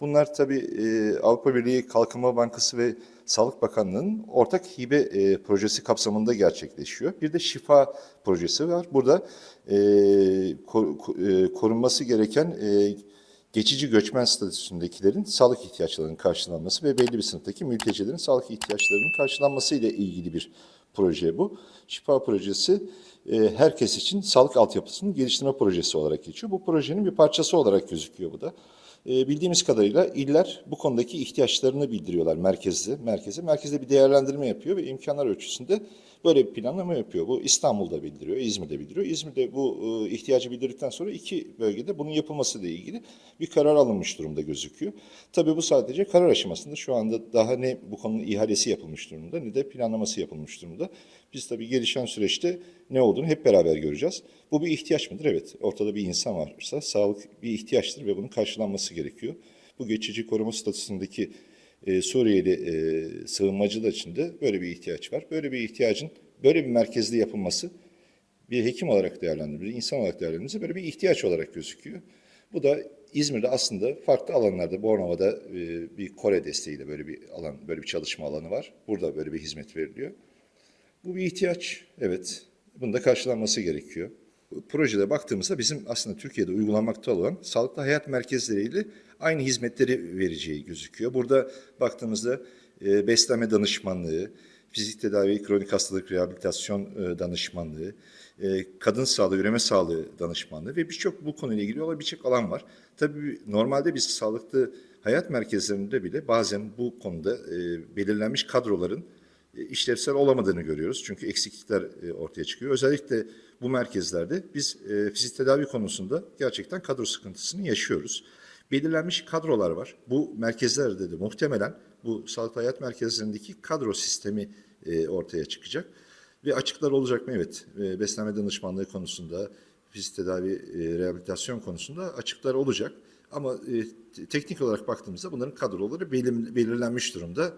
Bunlar tabii e, Avrupa Birliği Kalkınma Bankası ve Sağlık Bakanlığı'nın ortak hibe e, projesi kapsamında gerçekleşiyor. Bir de şifa projesi var. Burada e, e, korunması gereken geçici göçmen statüsündekilerin sağlık ihtiyaçlarının karşılanması ve belli bir sınıftaki mültecilerin sağlık ihtiyaçlarının karşılanması ile ilgili bir proje bu. Şifa projesi herkes için sağlık altyapısının geliştirme projesi olarak geçiyor. Bu projenin bir parçası olarak gözüküyor bu da. E, bildiğimiz kadarıyla iller bu konudaki ihtiyaçlarını bildiriyorlar merkezde. Merkeze. Merkezde bir değerlendirme yapıyor ve imkanlar ölçüsünde böyle bir planlama yapıyor. Bu İstanbul'da bildiriyor, İzmir'de bildiriyor. İzmir'de bu e, ihtiyacı bildirdikten sonra iki bölgede bunun yapılması ile ilgili bir karar alınmış durumda gözüküyor. Tabii bu sadece karar aşamasında. Şu anda daha ne bu konunun ihalesi yapılmış durumda ne de planlaması yapılmış durumda. Biz tabii gelişen süreçte ne olduğunu hep beraber göreceğiz. Bu bir ihtiyaç mıdır? Evet. Ortada bir insan varsa sağlık bir ihtiyaçtır ve bunun karşılanması gerekiyor. Bu geçici koruma statüsündeki e, Suriyeli e, sığınmacılar için de böyle bir ihtiyaç var. Böyle bir ihtiyacın böyle bir merkezde yapılması bir hekim olarak değerlendirilir, insan olarak değerlendirilirse böyle bir ihtiyaç olarak gözüküyor. Bu da İzmir'de aslında farklı alanlarda, Bornova'da e, bir Kore desteğiyle böyle bir alan, böyle bir çalışma alanı var. Burada böyle bir hizmet veriliyor. Bu bir ihtiyaç, evet. Bunun da karşılanması gerekiyor. Projede baktığımızda bizim aslında Türkiye'de uygulanmakta olan sağlıklı hayat merkezleriyle aynı hizmetleri vereceği gözüküyor. Burada baktığımızda e, beslenme danışmanlığı, fizik tedavi, kronik hastalık rehabilitasyon e, danışmanlığı, e, kadın sağlığı, üreme sağlığı danışmanlığı ve birçok bu konuyla ilgili olan birçok alan var. Tabii normalde biz sağlıklı hayat merkezlerinde bile bazen bu konuda e, belirlenmiş kadroların işlevsel olamadığını görüyoruz. Çünkü eksiklikler e, ortaya çıkıyor. Özellikle bu merkezlerde biz e, fizik tedavi konusunda gerçekten kadro sıkıntısını yaşıyoruz. Belirlenmiş kadrolar var. Bu merkezlerde de muhtemelen bu sağlıklı hayat merkezlerindeki kadro sistemi e, ortaya çıkacak. Ve açıklar olacak mı? Evet. E, beslenme danışmanlığı konusunda, fizik tedavi, e, rehabilitasyon konusunda açıklar olacak. Ama e, te- teknik olarak baktığımızda bunların kadroları belim- belirlenmiş durumda.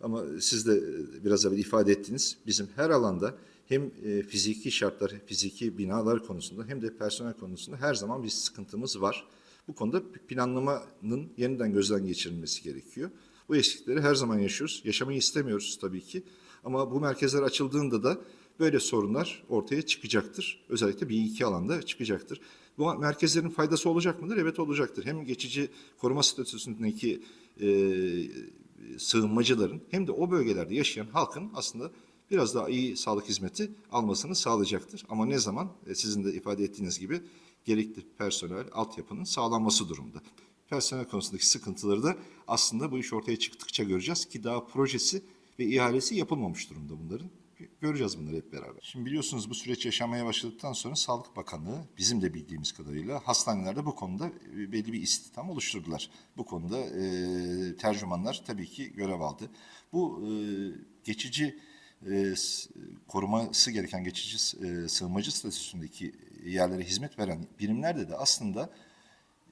Ama siz de e, biraz evvel ifade ettiniz. Bizim her alanda hem e, fiziki şartlar, fiziki binalar konusunda hem de personel konusunda her zaman bir sıkıntımız var. Bu konuda planlamanın yeniden gözden geçirilmesi gerekiyor. Bu eksikleri her zaman yaşıyoruz. Yaşamayı istemiyoruz tabii ki. Ama bu merkezler açıldığında da böyle sorunlar ortaya çıkacaktır. Özellikle bir iki alanda çıkacaktır. Bu merkezlerin faydası olacak mıdır? Evet olacaktır. Hem geçici koruma statüsündeki e, sığınmacıların hem de o bölgelerde yaşayan halkın aslında biraz daha iyi sağlık hizmeti almasını sağlayacaktır. Ama ne zaman? E, sizin de ifade ettiğiniz gibi gerekli personel, altyapının sağlanması durumda. Personel konusundaki sıkıntıları da aslında bu iş ortaya çıktıkça göreceğiz ki daha projesi ve ihalesi yapılmamış durumda bunların. Göreceğiz bunları hep beraber. Şimdi biliyorsunuz bu süreç yaşamaya başladıktan sonra Sağlık Bakanlığı bizim de bildiğimiz kadarıyla hastanelerde bu konuda e, belli bir istihdam oluşturdular. Bu konuda e, tercümanlar tabii ki görev aldı. Bu e, geçici e, koruması gereken geçici e, sığınmacı statüsündeki yerlere hizmet veren birimlerde de aslında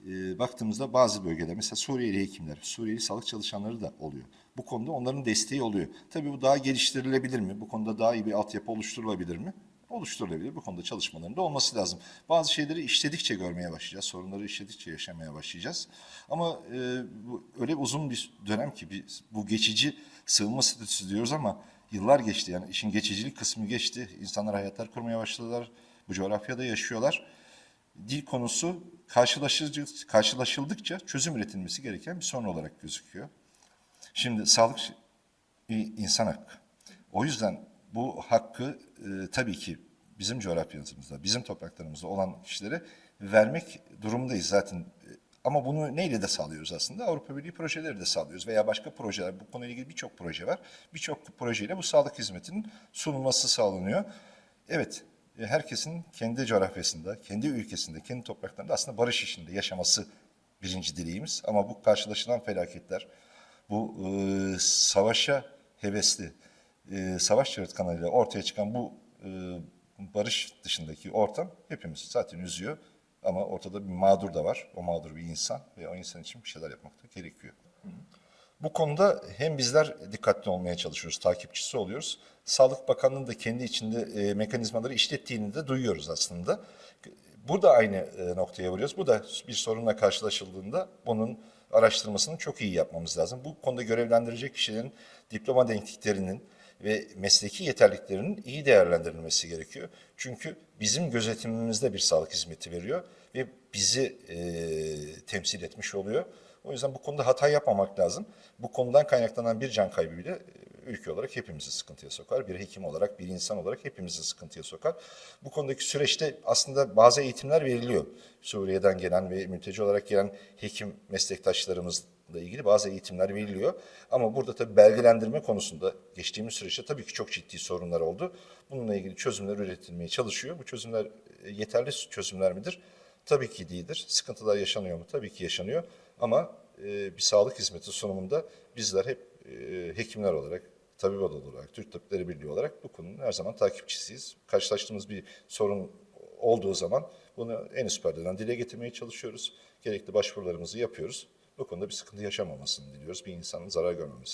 e, baktığımızda bazı bölgeler mesela Suriyeli hekimler, Suriyeli sağlık çalışanları da oluyor. Bu konuda onların desteği oluyor. Tabii bu daha geliştirilebilir mi? Bu konuda daha iyi bir altyapı oluşturulabilir mi? Oluşturulabilir. Bu konuda çalışmaların da olması lazım. Bazı şeyleri işledikçe görmeye başlayacağız. Sorunları işledikçe yaşamaya başlayacağız. Ama e, bu öyle uzun bir dönem ki biz bu geçici sığınma statüsü diyoruz ama yıllar geçti. Yani işin geçicilik kısmı geçti. İnsanlar hayatlar kurmaya başladılar. Bu coğrafyada yaşıyorlar dil konusu karşılaşıldıkça çözüm üretilmesi gereken bir sorun olarak gözüküyor. Şimdi sağlık bir insan hakkı. O yüzden bu hakkı e, tabii ki bizim coğrafyamızda, bizim topraklarımızda olan kişilere vermek durumundayız zaten. E, Ama bunu neyle de sağlıyoruz aslında? Avrupa Birliği projeleri de sağlıyoruz veya başka projeler. Bu konuyla ilgili birçok proje var. Birçok projeyle bu sağlık hizmetinin sunulması sağlanıyor. Evet, herkesin kendi coğrafyasında, kendi ülkesinde, kendi topraklarında aslında barış içinde yaşaması birinci dileğimiz. Ama bu karşılaşılan felaketler, bu e, savaşa hevesli, e, savaş çığırtkanlarıyla ortaya çıkan bu e, barış dışındaki ortam hepimizi zaten üzüyor. Ama ortada bir mağdur da var. O mağdur bir insan ve o insan için bir şeyler yapmak da gerekiyor. Bu konuda hem bizler dikkatli olmaya çalışıyoruz, takipçisi oluyoruz. Sağlık Bakanlığı'nın da kendi içinde e, mekanizmaları işlettiğini de duyuyoruz aslında. Burada aynı e, noktaya vuruyoruz. Bu da bir sorunla karşılaşıldığında bunun araştırmasını çok iyi yapmamız lazım. Bu konuda görevlendirecek kişilerin diploma denkliklerinin ve mesleki yeterliklerinin iyi değerlendirilmesi gerekiyor. Çünkü bizim gözetimimizde bir sağlık hizmeti veriyor ve bizi e, temsil etmiş oluyor. O yüzden bu konuda hata yapmamak lazım. Bu konudan kaynaklanan bir can kaybı bile e, ülke olarak hepimizi sıkıntıya sokar. Bir hekim olarak, bir insan olarak hepimizi sıkıntıya sokar. Bu konudaki süreçte aslında bazı eğitimler veriliyor. Suriye'den gelen ve mülteci olarak gelen hekim meslektaşlarımızla ilgili bazı eğitimler veriliyor. Ama burada tabii belgelendirme konusunda geçtiğimiz süreçte tabii ki çok ciddi sorunlar oldu. Bununla ilgili çözümler üretilmeye çalışıyor. Bu çözümler e, yeterli çözümler midir? Tabii ki değildir. Sıkıntılar yaşanıyor mu? Tabii ki yaşanıyor. Ama e, bir sağlık hizmeti sunumunda bizler hep e, hekimler olarak, tabip olarak, Türk Tabipleri Birliği olarak bu konunun her zaman takipçisiyiz. Karşılaştığımız bir sorun olduğu zaman bunu en üst perdeden dile getirmeye çalışıyoruz. Gerekli başvurularımızı yapıyoruz. Bu konuda bir sıkıntı yaşamamasını diliyoruz. Bir insanın zarar görmemesini